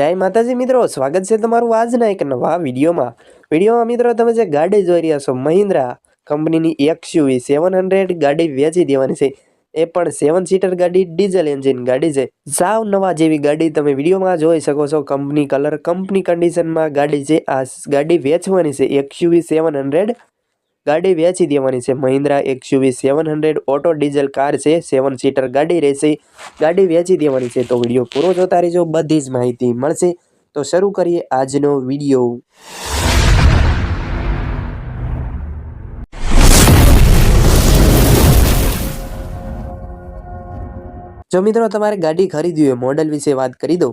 જય માતાજી મિત્રો, સ્વાગત છે તમારું આજના એક નવા વિડીયોમાં. વિડીયોમાં મિત્રો તમે જે ગાડી જોઈ રહ્યા છો, મહિન્દ્રા કંપનીની એક્સયુવી સેવન હંડ્રેડ ગાડી વેચી દેવાની છે. એ પણ સેવન સીટર ગાડી, ડીઝલ એન્જિન ગાડી છે. સાવ નવા જેવી ગાડી તમે વિડીયોમાં જોઈ શકો છો. કંપની કલર, કંપની કન્ડિશનમાં ગાડી છે. આ ગાડી વેચવાની છે, એક્સયુવી સેવન હંડ્રેડ ગાડી વેચી દેવાની છે. Mahindra XUV seven hundred auto diesel car છે. સેવન સીટર ગાડી રહેશે. ગાડી વેચી દેવાની છે. તો વીડિયો પૂરો જોતા રહેજો. બધી જ માહિતી મળશે. તો શરૂ કરીએ આજનો વીડિયો. જો મિત્રો તમારે ગાડી ખરીદવી હોય મોડલ વિશે વાત કરી દઉં,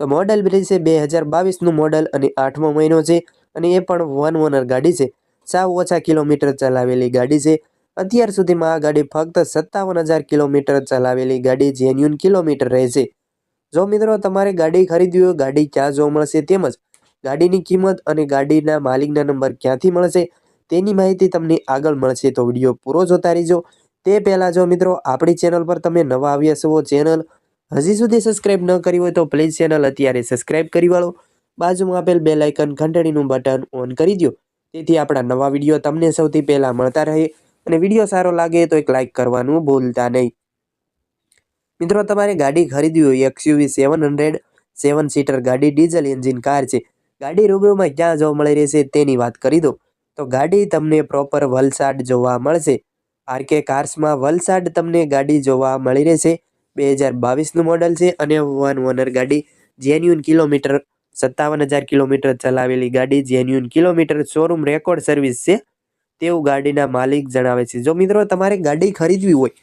તો મોડલ રહેશે બે હજાર બાવીસનું મોડલ અને આઠમો મહિનો છે અને એ પણ વન ઓનર ગાડી છે. સાવ ઓછા કિલોમીટર ચલાવેલી ગાડી છે. અત્યાર સુધીમાં આ ગાડી ફક્ત સત્તાવન હજાર કિલોમીટર ચલાવેલી ગાડી જેન્યુન કિલોમીટર રહેશે. જો મિત્રો તમારે ગાડી ખરીદવી હોય, ગાડી ક્યાં જોવા મળશે તેમજ ગાડીની કિંમત અને ગાડીના માલિકના નંબર ક્યાંથી મળશે તેની માહિતી તમને આગળ મળશે. તો વીડિયો પૂરો જોતા રહેજો. તે પહેલાં જો મિત્રો આપણી ચેનલ પર તમે નવા આવ્યા છો, ચેનલ હજી સુધી સબસ્ક્રાઈબ ન કરી હોય તો પ્લીઝ ચેનલ અત્યારે સબસ્ક્રાઈબ કરી વાળો. બાજુમાં આપેલ બે લાઇકન ઘંટડીનું બટન ઓન કરી દો તેથી આપણા નવા વીડિયો તમને સૌથી પહેલાં મળતા રહે અને વીડિયો સારો લાગે તો એક લાઇક કરવાનું ભૂલતા નહીં. મિત્રો, તમારે ગાડી ખરીદવી હોય XUV seven hundred seven seater ગાડી ડીઝલ એન્જિન કાર છે. ગાડી રૂબરૂમાં ક્યાં જોવા મળી રહેશે તેની વાત કરી દો તો ગાડી તમને પ્રોપર વલસાડ જોવા મળશે. આરકે કાર્સમાં વલસાડ તમને ગાડી જોવા મળી રહેશે. બે હજાર બાવીસનું મોડલ છે અને વન ઓનર ગાડી. જેન્યુન કિલોમીટર સત્તાવન હજાર કિલોમીટર ચલાવેલી ગાડી genuine kilometre showroom record service છે. તેવું ગાડીના માલિક જણાવે છે. જો મિત્રો તમારે ગાડી ખરીદવી હોય,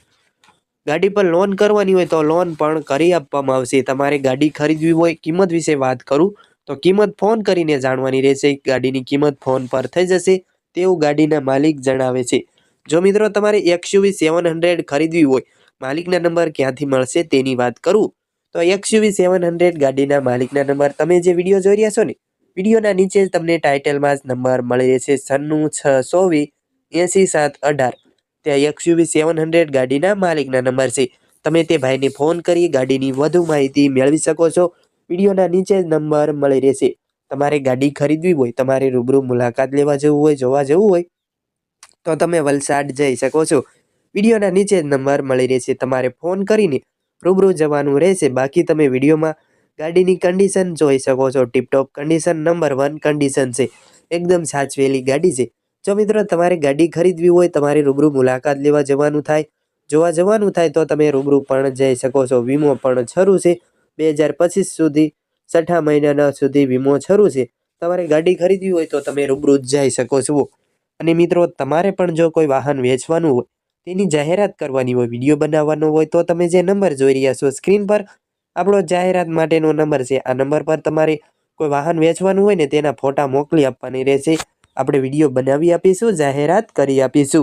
ગાડી પર લોન કરવાની હોય તો લોન પણ કરી આપવામાં આવશે. તમારે ગાડી ખરીદવી હોય, કિંમત વિશે વાત કરું, તો કિંમત ફોન કરીને જાણવાની રહેશે. ગાડીની કિંમત ફોન પર થઈ જશે. તેવું ગાડીના માલિક જણાવે છે. જો મિત્રો તમારે એક્સયુવી સેવન હંડ્રેડ ખરીદવી હોય, માલિકના નંબર ક્યાંથી મળશે તેની વાત કરું. તો એક્સયુવી સેવન હંડ્રેડ ગાડીના માલિકના નંબર તમે જે વીડિયો જોઈ રહ્યા છો ને, વિડીયોના નીચે જ તમને ટાઇટલમાં જ નંબર મળી રહેશે સન્નું છ સોવી એંસી સાત અઢાર. ત્યાં એક્સયુવી સેવન હંડ્રેડ ગાડીના માલિકના નંબર છે. તમે તે ભાઈને ફોન કરી ગાડીની વધુ માહિતી મેળવી શકો છો. વિડીયોના નીચે જ નંબર મળી રહેશે. તમારે ગાડી ખરીદવી હોય, તમારે રૂબરૂ મુલાકાત લેવા જવું હોય, જોવા જવું હોય, તો તમે વલસાડ જઈ શકો છો. વિડીયોના નીચે જ નંબર મળી રહેશે. તમારે ફોન કરીને રૂબરૂ જવાનું રહેશે. બાકી તમે વિડીયોમાં ગાડીની કન્ડિશન જોઈ શકો છો. Tiptop condition number one condition છે. એકદમ સાચવેલી ગાડી છે. જો મિત્રો તમારે ગાડી ખરીદવી હોય, તમારે રૂબરૂ મુલાકાત લેવા જવાનું થાય, જોવા જવાનું થાય, તો તમે રૂબરૂ પણ જઈ શકો છો. વીમો પણ છરું છે. બે હજાર પચીસ સુધી, છઠ્ઠા મહિનાના સુધી વીમો છરું છે. તમારે ગાડી ખરીદવી હોય, તો તમે રૂબરૂ જઈ શકો છો. અને મિત્રો, તમારે પણ જો કોઈ વાહન વેચવાનું હોય તેની જાહેરાત કરવાની હોય, વીડિયો બનાવવાનો હોય, તો તમે જે નંબર જોઈ રહ્યા છો સ્ક્રીન પર, આપણો જાહેરાત માટેનો નંબર છે. આ નંબર પર તમારે કોઈ વાહન વેચવાનું હોય ને, તેના ફોટા મોકલી આપવાની રહેશે. આપણે વીડિયો બનાવી આપીશું, જાહેરાત કરી આપીશું.